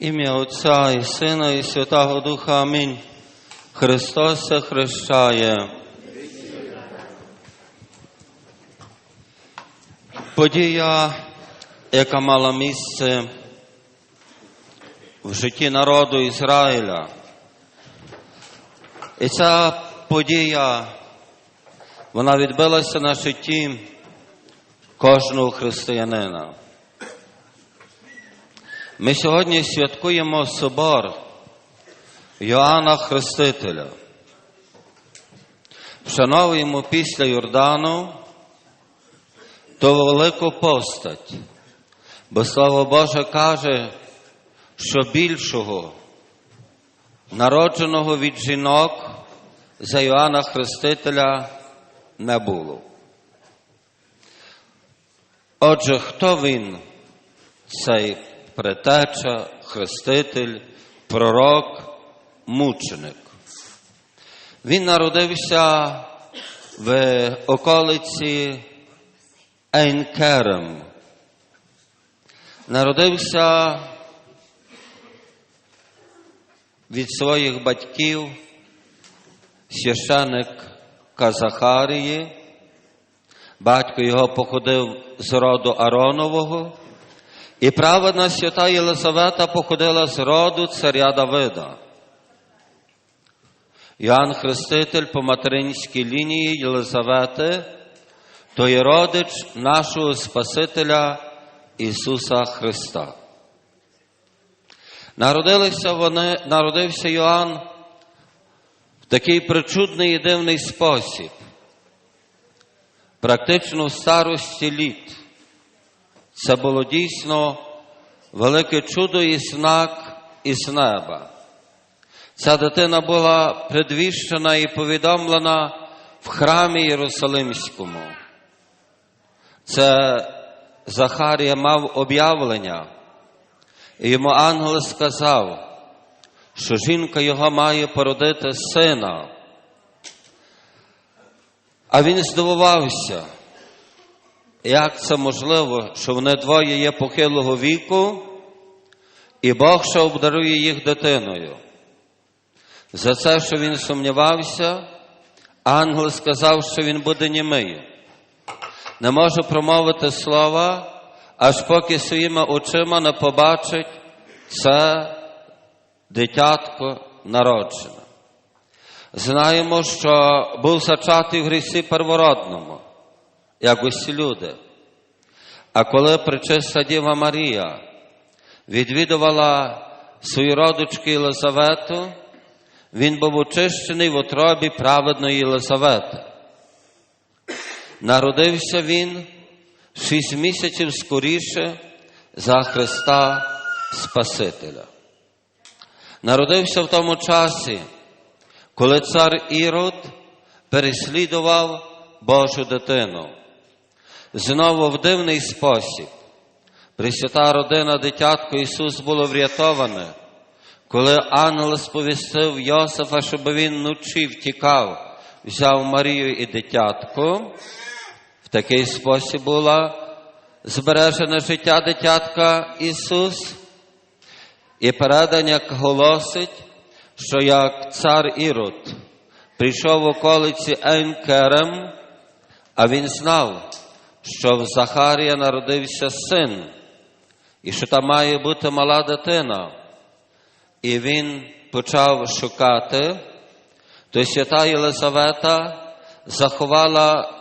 Ім'я Отця і Сина, і Святого Духа. Амінь. Христос се хрещає. Подія, яка мала місце в житті народу Ізраїля. І ця подія, вона відбилася на житті кожного християнина. Ми сьогодні святкуємо собор Йоанна Хрестителя. Вшановуємо після Йордану ту велику постать, бо Слово Боже каже, що більшого, народженого від жінок за Йоанна Хрестителя не було. Отже, хто він, цей предтеча, хреститель, пророк, мученик? Він народився в околиці Ейнкерем. Народився від своїх батьків священик Казахарії. Батько його походив з роду Аронового, і праведна свята Єлисавета походила з роду царя Давида. Йоанн Хреститель по материнській лінії Єлизавети, то є родич нашого Спасителя Ісуса Христа. Народилися вони, народився Йоанн в такий причудний і дивний спосіб, практично в старості літ. Це було дійсно велике чудо і знак із неба. Ця дитина була предвіщена і повідомлена в храмі Єрусалимському. Це Захарія мав об'явлення, і йому ангел сказав, що жінка його має породити сина. А він здивувався, як це можливо, що вони двоє є похилого віку, і Бог ще обдарує їх дитиною. За це, що він сумнівався, ангел сказав, що він буде німий. Не може промовити слова, аж поки своїми очима не побачить це дитятко народжене. Знаємо, що був зачатий в грісі первородному, як усі люди. А коли причиста Діва Марія відвідувала свою родичку Єлизавету, він був очищений в отробі праведної Єлизавети. Народився він шість місяців скоріше за Христа Спасителя. Народився в тому часі, коли цар Ірод переслідував Божу дитину. Знову в дивний спосіб. Пресвята родина дитятко Ісус було врятоване, коли ангел сповістив Йосифа, щоб він вночі втікав, взяв Марію і дитятко. В такий спосіб було збережене життя дитятка Ісус. І передання голосить, що як цар Ірод прийшов в околиці Енкерем, а він знав, що в Захарія народився син, і що там має бути мала дитина. І він почав шукати, то свята Єлизавета заховала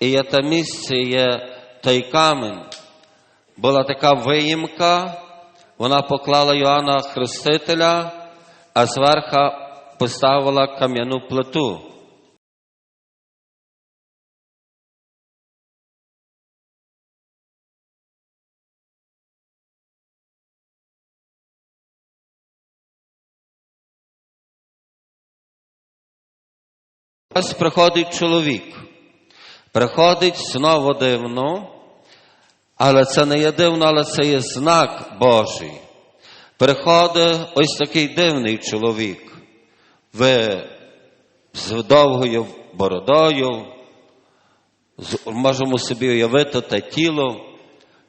і те місце, є той камінь. Була така виїмка, вона поклала Йоанна Хрестителя, а зверху поставила кам'яну плиту. Ось приходить чоловік, приходить знову дивно, але це не є дивно, але це є знак Божий. Приходить ось такий дивний чоловік. В, з довгою бородою, з- можемо собі уявити те тіло,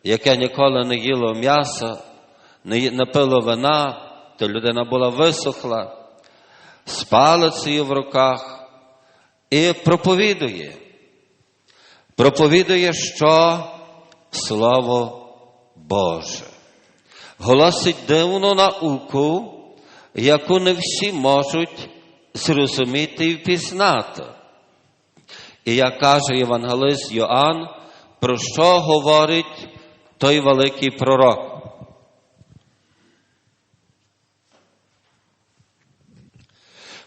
яке ніколи не їло м'яса, не не пило вина, то людина була висохла, з палицею в руках і проповідує. Проповідує, що Слово Боже. Голосить дивну науку, яку не всі можуть зрозуміти і впізнати. І як каже Євангелист Йоанн, про що говорить той великий пророк?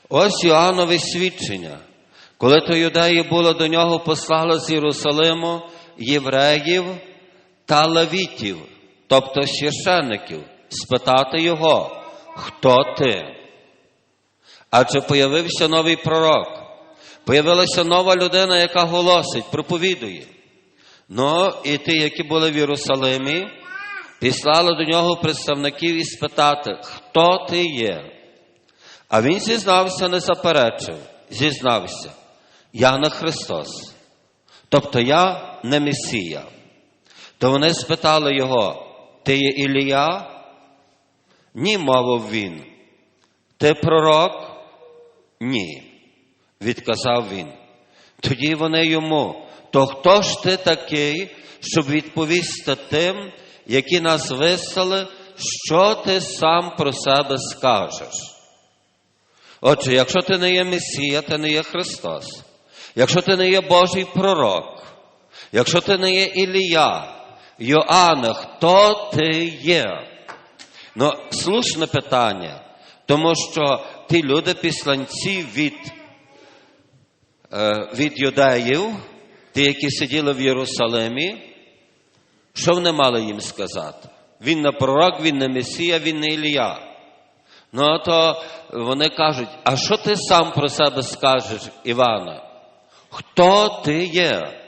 Ось Йоаннове свідчення. Коли то юдеї було до нього послали з Єрусалиму євреїв та левітів, тобто священників, спитати його, хто ти? Адже появився новий пророк, появилася нова людина, яка голосить, проповідує. Ну, і ті, які були в Єрусалимі, післали до нього представників і спитати, хто ти є? А він зізнався, не заперечив, зізнався, я не Христос. Тобто я не Месія. То вони спитали його, ти є Ілія? Ні, мовив він. Ти пророк? Ні, відказав він. Тоді вони йому, то хто ж ти такий, щоб відповісти тим, які нас вислали, що ти сам про себе скажеш? Отже, якщо ти не є Месія, ти не є Христос. Якщо ти не є Божий пророк, якщо ти не є Ілія, Йоанна, хто ти є? Ну, слушне питання, тому що ті люди післанці від, е, від юдеїв, ті, які сиділи в Єрусалимі, що вони мали їм сказати? Він не пророк, він не Месія, він не Ілія. Ну, то вони кажуть, а що ти сам про себе скажеш, Івана? Хто ти є?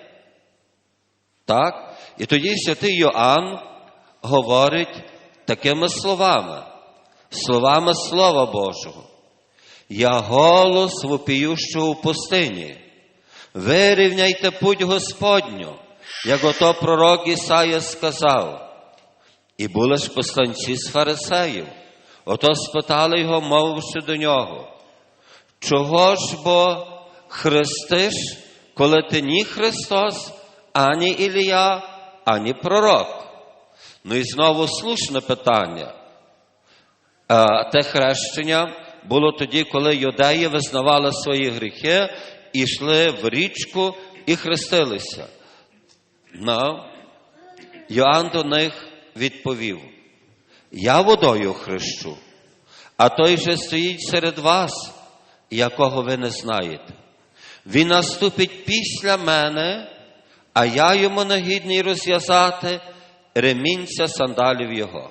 Так? І тоді святий Йоанн говорить такими словами, словами Слова Божого. Я голос вопіющого у пустині. Вирівняйте путь Господню, як ото пророк Ісая сказав. І були ж посланці з фарисеїв. Ото спитали його, мовивши до нього, чого ж бо хрестиш, коли ти ні Христос, ані Ілія, ані пророк? Ну і знову слушне питання. Те хрещення було тоді, коли юдеї визнавали свої гріхи і йшли в річку і хрестилися. Ну, Йоанн до них відповів. Я водою хрещу, а той же стоїть серед вас, якого ви не знаєте. Він наступить після мене, а я йому негідний розв'язати ремінця сандалів його.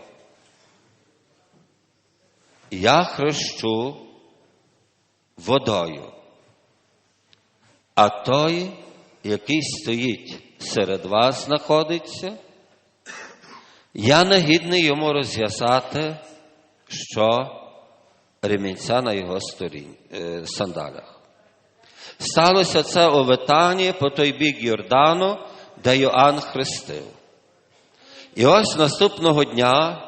Я хрещу водою, а той, який стоїть серед вас, знаходиться. Я не гідний йому розв'язати, що ремінця на його сторін, е, сандалях. Сталося це у Витані по той бік Йордану, де Йоанн хрестив. І ось наступного дня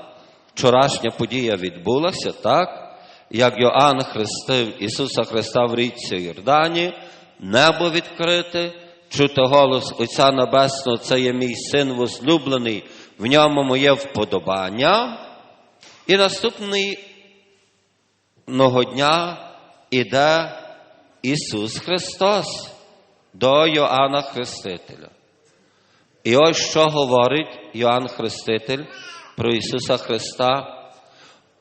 вчорашня подія відбулася так, як Йоанн хрестив Ісуса Христа в річці Йордані, небо відкрите, чути голос Отця Небесного, це є мій син возлюблений в ньому моє вподобання. І наступного дня іде Ісус Христос до Йоанна Хрестителя. І ось що говорить Йоанн Хреститель про Ісуса Христа.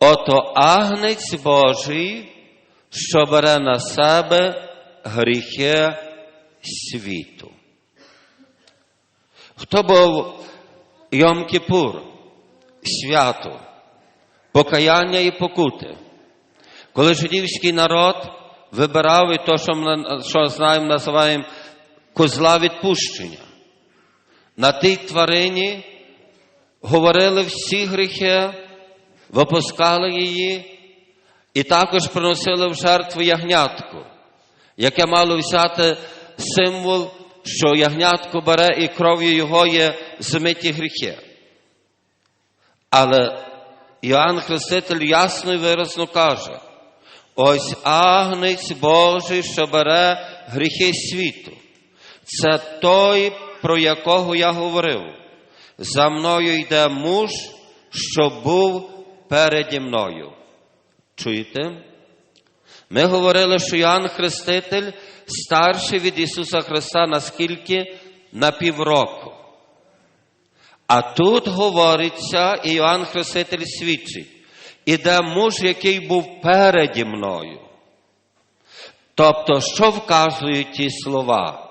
Ото агнець Божий, що бере на себе гріхи світу. Хто був Йом Кіпур, свято, покаяння і покути. Коли жидівський народ вибирав і то, що ми що знаємо, називаємо козла відпущення, на тій тварині говорили всі гріхи, випускали її і також приносили в жертву ягнятку, яке мало взяти символ що ягнятко бере і кров'ю його є змиті гріхи. Але Іоанн Хреститель ясно і виразно каже: ось агнець Божий, що бере гріхи світу. Це той, про якого я говорив. За мною йде муж, що був переді мною. Чуєте? Ми говорили, що Іоанн Хреститель старший від Ісуса Христа наскільки на півроку. А тут говориться, і Іоанн Хреститель свідчить, іде муж, який був переді мною. Тобто, що вказують ті слова?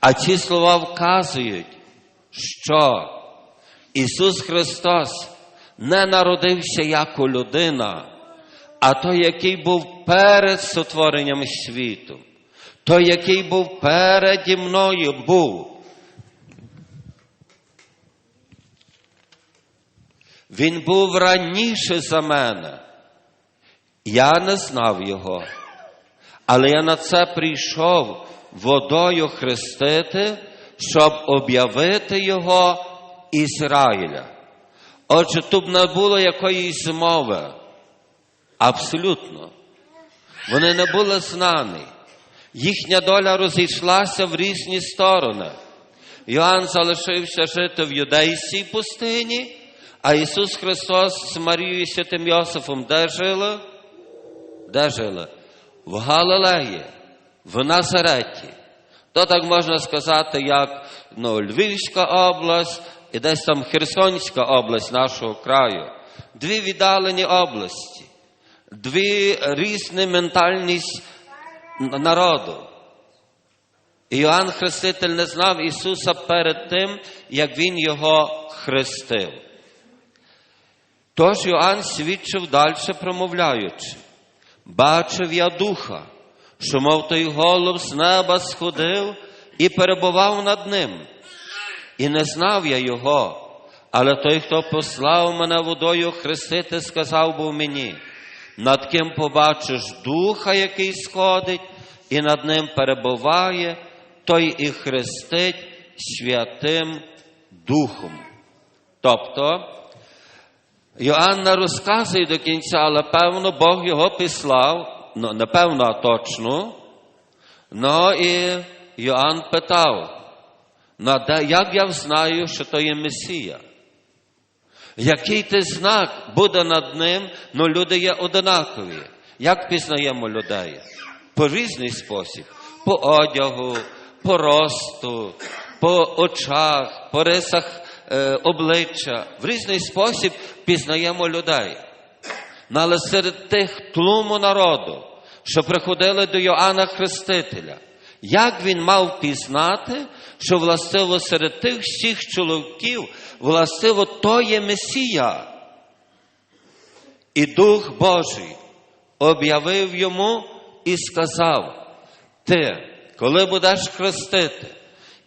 А ці слова вказують, що Ісус Христос не народився як людина, а той, який був перед сотворенням світу, той, який був переді мною, був. Він був раніше за мене. Я не знав його, але я на це прийшов водою хрестити, щоб об'явити його Ізраїля. Отже, тут не було якоїсь змови. Абсолютно. Вони не були знані. Їхня доля розійшлася в різні сторони. Йоанн залишився жити в юдейській пустині, а Ісус Христос з Марією Святим Йосифом де жили? Де жили? В Галилеї, в Назареті. То так можна сказати, як ну, Львівська область і десь там Херсонська область нашого краю. Дві віддалені області, дві різні ментальність народу. Іоанн Хреститель не знав Ісуса перед тим, як Він його хрестив. Тож Йоанн свідчив далі, промовляючи, бачив я духа, що, мов той голуб з неба сходив і перебував над ним. І не знав я його, але той, хто послав мене водою хрестити, сказав був мені, над ким побачиш духа, який сходить, і над ним перебуває, той і хрестить Святим Духом. Тобто, Йоанна розказує до кінця, але певно, Бог його післав, ну, не певно, а точно. Ну і Йоанн питав, ну, як я знаю, що то є Месія? Який ти знак буде над ним, ну люди є одинакові. Як пізнаємо людей? По різний спосіб, по одягу, по росту, по очах, по рисах обличчя. В різний спосіб пізнаємо людей. Ну, Але серед тих тлуму народу, що приходили до Йоанна Хрестителя, як він мав пізнати, що властиво серед тих всіх чоловіків, властиво то є Месія. І Дух Божий об'явив йому і сказав: Ти, коли будеш хрестити,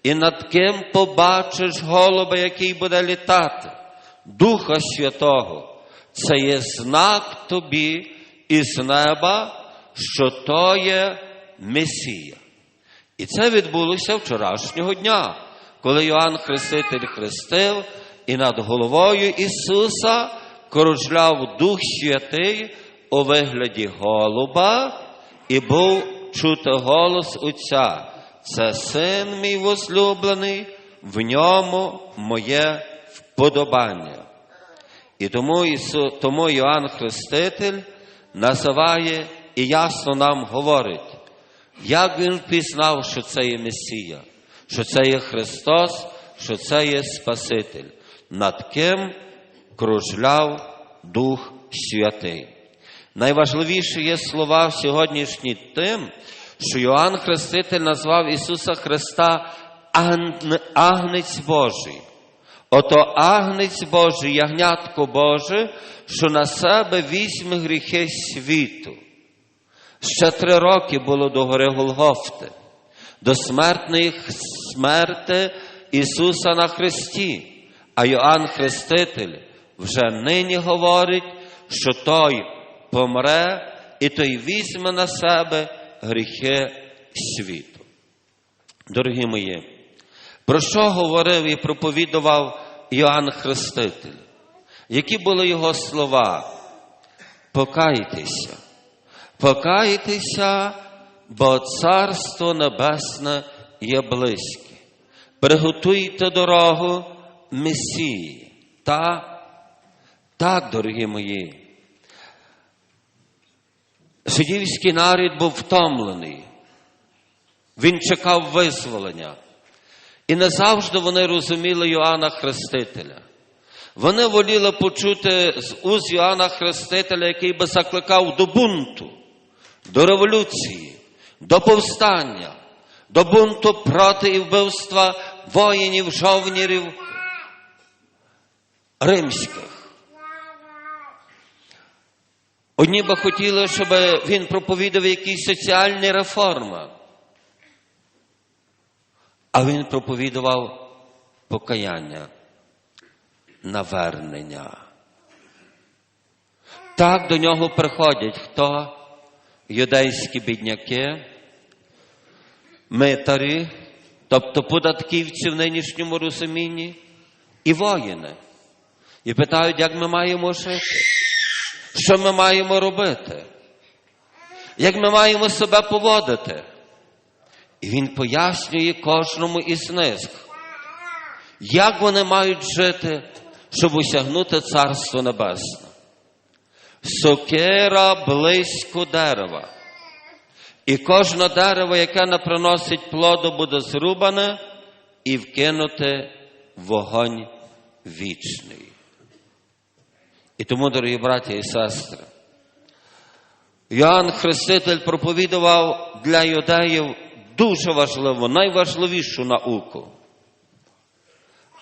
і над ким побачиш голуба, який буде літати, Духа Святого, це є знак тобі із неба, що то є Месія. І це відбулося вчорашнього дня, коли Йоанн Хреститель хрестив, і над головою Ісуса кружляв Дух Святий у вигляді голуба, і був чути голос Отця. Це син мій возлюблений, в ньому моє вподобання. І тому, Ісу, тому Йоанн Хреститель називає і ясно нам говорить, як він впізнав, що це є Месія, що це є Христос, що це є Спаситель, над ким кружляв Дух Святий. Найважливіше є слова сьогоднішні тим, що Йоанн Хреститель назвав Ісуса Христа Агнець Божий. Ото Агнець Божий, ягнятко Боже, що на себе візьме гріхи світу. Ще три роки було до гори Голгофти, до смертної смерти Ісуса на Христі. А Йоанн Хреститель вже нині говорить, що Той помре і той візьме на себе гріхи світу. Дорогі мої, про що говорив і проповідував Йоанн Хреститель? Які були його слова? Покайтеся, покайтеся, бо Царство Небесне є близьке. Приготуйте дорогу Месії. Та, так, дорогі мої. Жидівський народ був втомлений. Він чекав визволення. І не завжди вони розуміли Йоанна Хрестителя. Вони воліли почути з уз Йоанна Хрестителя, який би закликав до бунту, до революції, до повстання, до бунту проти і вбивства воїнів, жовнірів римських. Одні би хотіли, щоб він проповідав якісь соціальні реформи. А він проповідував покаяння, навернення. Так до нього приходять хто? Юдейські бідняки, митарі, тобто податківці в нинішньому розумінні, і воїни. І питають, як ми маємо жити, що ми маємо робити, як ми маємо себе поводити. І він пояснює кожному із них, як вони мають жити, щоб осягнути Царство Небесне. Сокира близько дерева. І кожне дерево, яке не приносить плоду, буде зрубане і вкинуте вогонь вічний. І тому, дорогі браті і сестри, Йоанн Хреститель проповідував для юдеїв дуже важливу, найважливішу науку.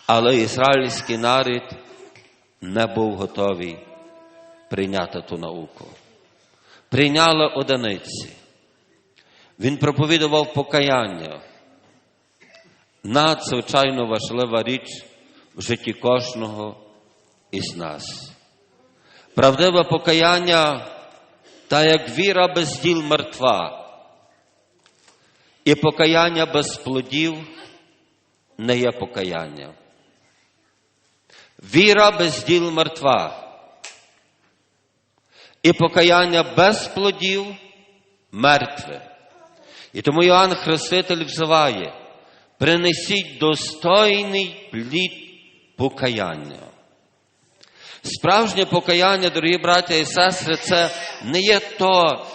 Але ізраїльський народ не був готовий прийняти ту науку. Прийняли одиниці. Він проповідував покаяння. Надзвичайно важлива річ в житті кожного із нас. Правдиве покаяння, та як віра без діл мертва. І покаяння без плодів не є покаяння. Віра без діл мертва. І покаяння без плодів мертве. І тому Іоанн Хреститель взиває, принесіть достойний плід покаяння. Справжнє покаяння, дорогі браття і сестри, це не є то,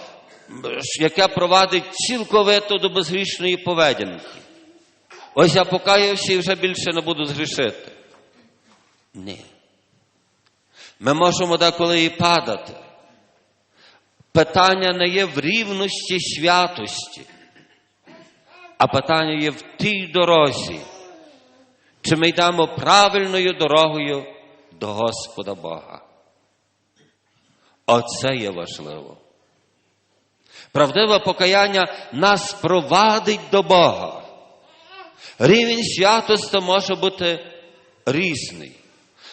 яке провадить цілковито до безгрішної поведінки. Ось я покаявся і вже більше не буду згрішити. Ні. Ми можемо деколи і падати. Питання не є в рівності святості, а питання є в тій дорозі, чи ми йдемо правильною дорогою до Господа Бога. Оце є важливо. Правдиве покаяння нас провадить до Бога. Рівень святості може бути різний.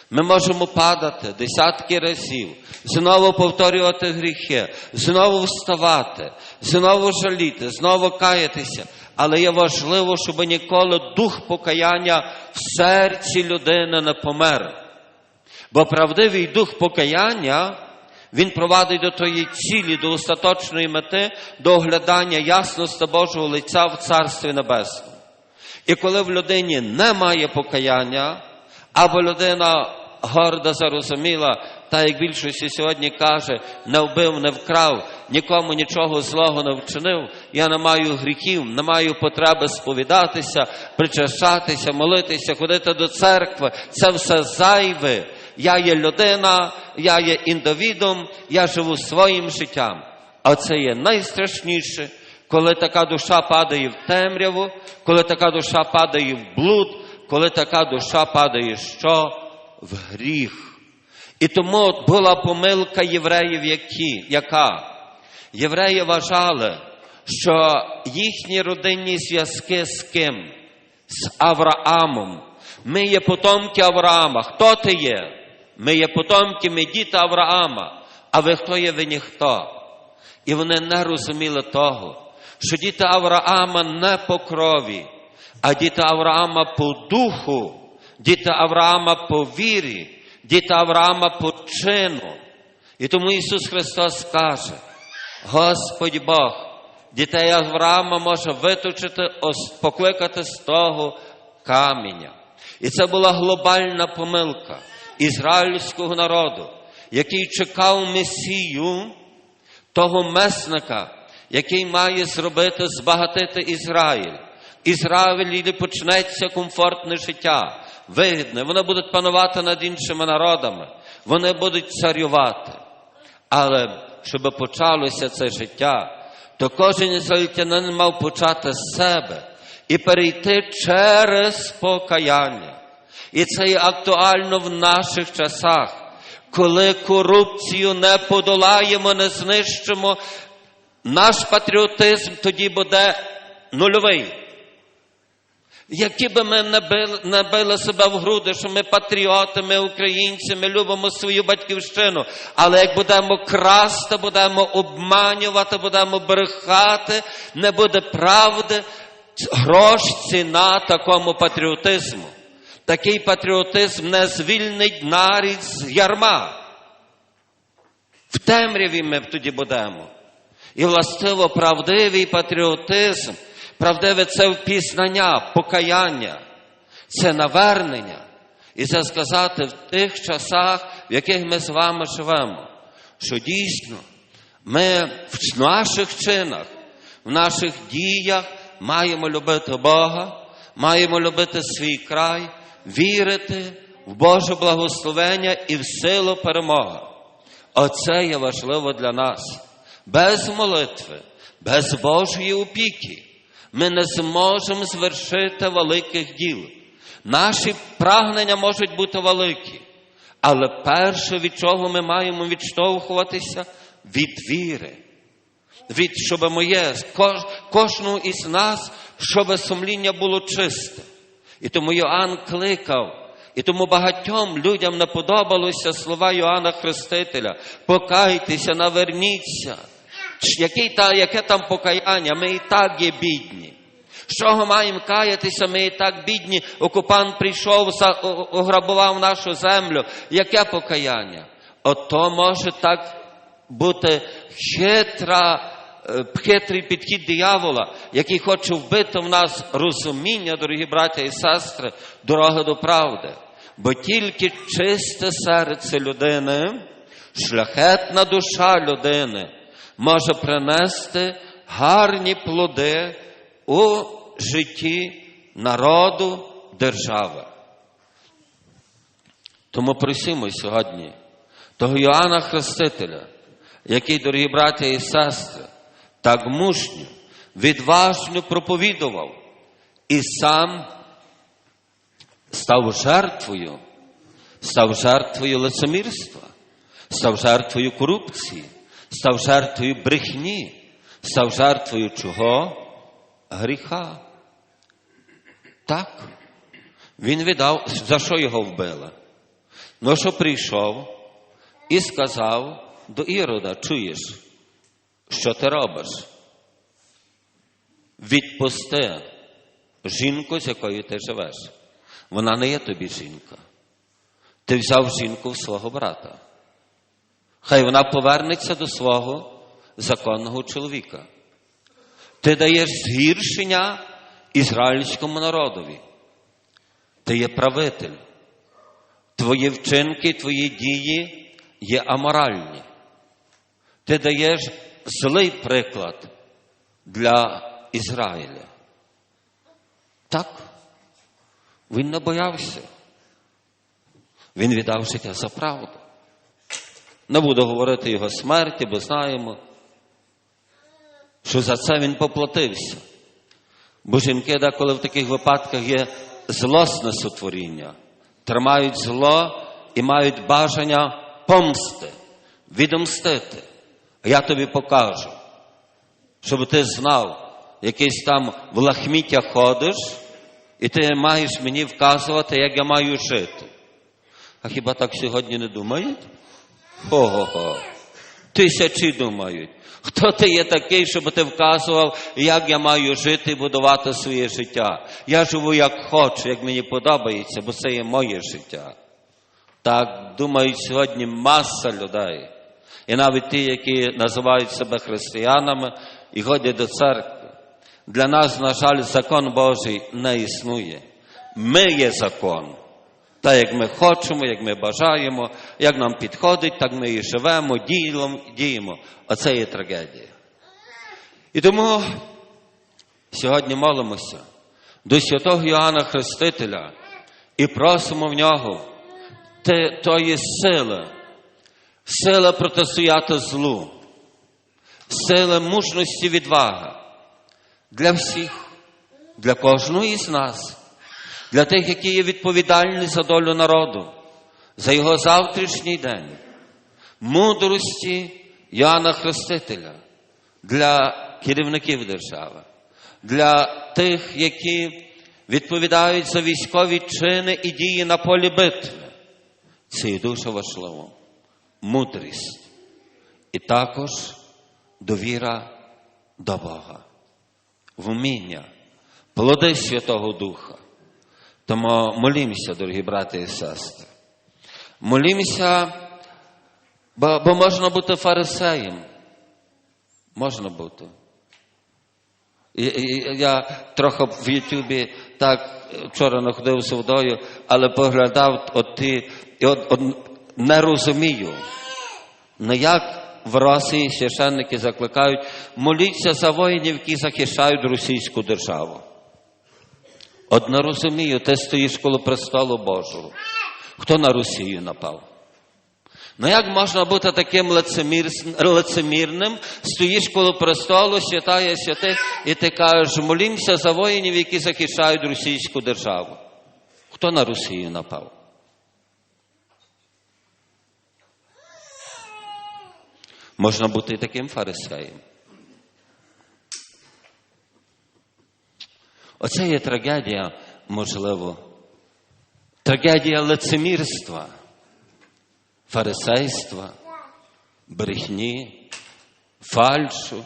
Ми можемо падати десятки разів, знову повторювати гріхи, знову вставати, знову жаліти, знову каятися. Але є важливо, щоб ніколи дух покаяння в серці людини не помер. Бо правдивий дух покаяння, він провадить до тої цілі, до остаточної мети, до оглядання ясності Божого лиця в Царстві Небесному. І коли в людині немає покаяння, або людина горда зарозуміла, та як більшості сьогодні каже, не вбив, не вкрав, нікому нічого злого не вчинив, я не маю гріхів, не маю потреби сповідатися, причащатися, молитися, ходити до церкви. Це все зайве. Я є людина, я є індивідом, я живу своїм життям. А це є найстрашніше, коли така душа падає в темряву, коли така душа падає в блуд, коли така душа падає що? В гріх. І тому була помилка євреїв, які, яка? Євреї вважали, що їхні родинні зв'язки з ким? З Авраамом. Ми є потомки Авраама. Хто ти є? Ми є потомки, ми Авраама. А ви хто є ви ніхто? І вони не розуміли того, що діти Авраама не по крові, а діти Авраама по духу, діти Авраама по вірі, діти Авраама по чину. І тому Ісус Христос каже, Господь Бог, дітей Авраама може виточити, покликати з того каменя. І це була глобальна помилка ізраїльського народу, який чекав Месію, того месника, який має зробити, збагатити Ізраїль. Ізраїлі почнеться комфортне життя, вигідне. Вони будуть панувати над іншими народами, вони будуть царювати. Але щоб почалося це життя, то кожен ізраїльтянин мав почати з себе і перейти через покаяння. І це є актуально в наших часах, коли корупцію не подолаємо, не знищимо, наш патріотизм тоді буде нульовий. Які би ми не били, не били себе в груди, що ми патріоти, ми українці, ми любимо свою батьківщину. Але як будемо красти, будемо обманювати, будемо брехати, не буде правди, грош ціна такому патріотизму. Такий патріотизм не звільнить нарід з ярма. В темряві ми тоді будемо. І властиво правдивий патріотизм, правдиве це впізнання, покаяння, це навернення. І це сказати в тих часах, в яких ми з вами живемо, що дійсно ми в наших чинах, в наших діях маємо любити Бога, маємо любити свій край, вірити в Боже благословення і в силу перемоги. Оце є важливо для нас. Без молитви, без Божої опіки ми не зможемо звершити великих діл. Наші прагнення можуть бути великі, але перше, від чого ми маємо відштовхуватися, від віри. Від, щоб моє, кож, кожного із нас, щоб сумління було чисте. І тому Йоанн кликав, і тому багатьом людям не подобалося слова Йоанна Хрестителя. Покайтеся, наверніться. Який та, яке там покаяння? Ми і так є бідні. З чого маємо каятися? Ми і так бідні. Окупант прийшов, ограбував нашу землю. Яке покаяння? Ото може так бути хитра, хитрий підхід диявола, який хоче вбити в нас розуміння, дорогі браття і сестри, дороги до правди. Бо тільки чисте серце людини, шляхетна душа людини може принести гарні плоди у житті народу, держави. Тому просимо сьогодні того Йоанна Хрестителя, який, дорогі браття і сестри, так мужньо, відважно проповідував і сам став жертвою, став жертвою лицемірства, став жертвою корупції, став жертвою брехні, став жертвою чого? Гріха. Так. Він віддав, за що його вбили? Ну, що прийшов і сказав до Ірода, чуєш, що ти робиш? Відпусти жінку, з якою ти живеш. Вона не є тобі жінка. Ти взяв жінку в свого брата. Хай вона повернеться до свого законного чоловіка. Ти даєш згіршення ізраїльському народові. Ти є правитель. Твої вчинки, твої дії є аморальні. Ти даєш злий приклад для Ізраїля. Так, він не боявся. Він віддав життя за правду. Не буду говорити його смерті, бо знаємо, що за це він поплатився. Бо жінки деколи в таких випадках є злосне сотворіння, тримають зло і мають бажання помсти, відомстити. Я тобі покажу, щоб ти знав, якийсь там в лахміття ходиш, і ти маєш мені вказувати, як я маю жити. А хіба так сьогодні не думають? Хо-хо-хо. Тисячі думають. Хто ти є такий, щоб ти вказував, як я маю жити і будувати своє життя? Я живу як хочу, як мені подобається, бо це є моє життя. Так думають сьогодні маса людей. І навіть ті, які називають себе християнами і ходять до церкви. Для нас, на жаль, закон Божий не існує. Ми є закон. Так, як ми хочемо, як ми бажаємо, як нам підходить, так ми і живемо, діємо, діємо. Оце є трагедія. І тому сьогодні молимося до святого Йоанна Хрестителя і просимо в нього тої сили, сила протистояти злу, сила мужності відвага для всіх, для кожного з нас, для тих, які є відповідальні за долю народу, за його завтрашній день, мудрості Йоанна Хрестителя для керівників держави, для тих, які відповідають за військові чини і дії на полі битви. Це є дуже важливо. Мудрість. І також довіра до Бога, вміння, плоди Святого Духа. Тому молімося, дорогі брати і сестри. Молімося, бо, бо можна бути фарисеєм. Можна бути. І, і, я трохи в Ютубі так вчора знаходився водою, але поглядав от ті, і от, от не розумію. Ну як в Росії священники закликають, моліться за воїнів, які захищають російську державу. От не розумію, ти стоїш коло престолу Божого. Хто на Росію напав? Ну як можна бути таким лицемір... лицемірним, стоїш коло престолу, святає святих, і ти кажеш, молімося за воїнів, які захищають російську державу. Хто на Росію напав? Можна бути таким фарисеєм. Оце є трагедія, можливо, трагедія лицемірства, фарисейства, брехні, фальшу,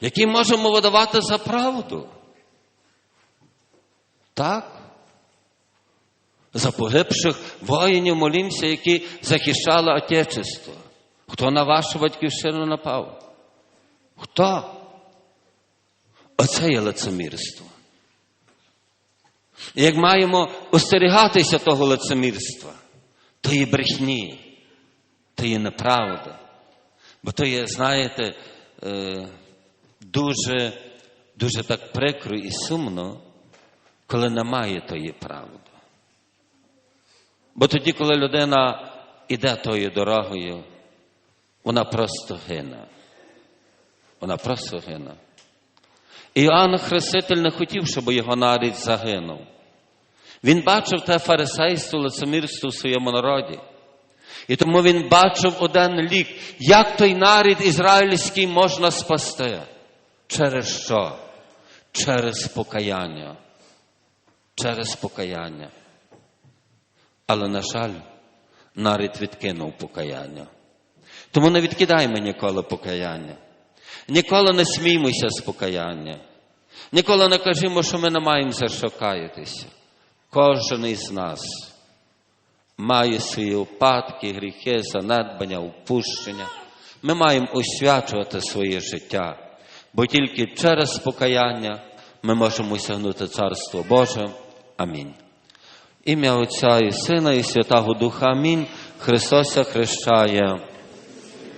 які можемо видавати за правду. Так? За погибших воїнів молімося, які захищали Отечество. Хто на вашу батьківщину напав? Хто? Оце є лицемірство. Як маємо остерігатися того лицемірства, то є брехні, то є неправда. Бо то є, знаєте, дуже, дуже так прикро і сумно, коли немає тої правди. Бо тоді, коли людина іде тою дорогою, вона просто гине. Вона просто гине. Іоанн Хреститель не хотів, щоб його нарід загинув. Він бачив те фарисейство, лицемірство в своєму народі. І тому він бачив один лік, як той нарід ізраїльський можна спасти. Через що? Через покаяння. Через покаяння. Але, на жаль, нарід відкинув покаяння. Тому не відкидаймо ніколи покаяння. Ніколи не сміймося з покаяння. Ніколи не кажімо, що ми не маємо за що каятися. Кожен із нас має свої опадки, гріхи, занедбання, упущення. Ми маємо освячувати своє життя, бо тільки через покаяння ми можемо осягнути Царство Боже. Амінь. Ім'я Отця і Сина, і Святого Духа Амінь. Христос хрещає.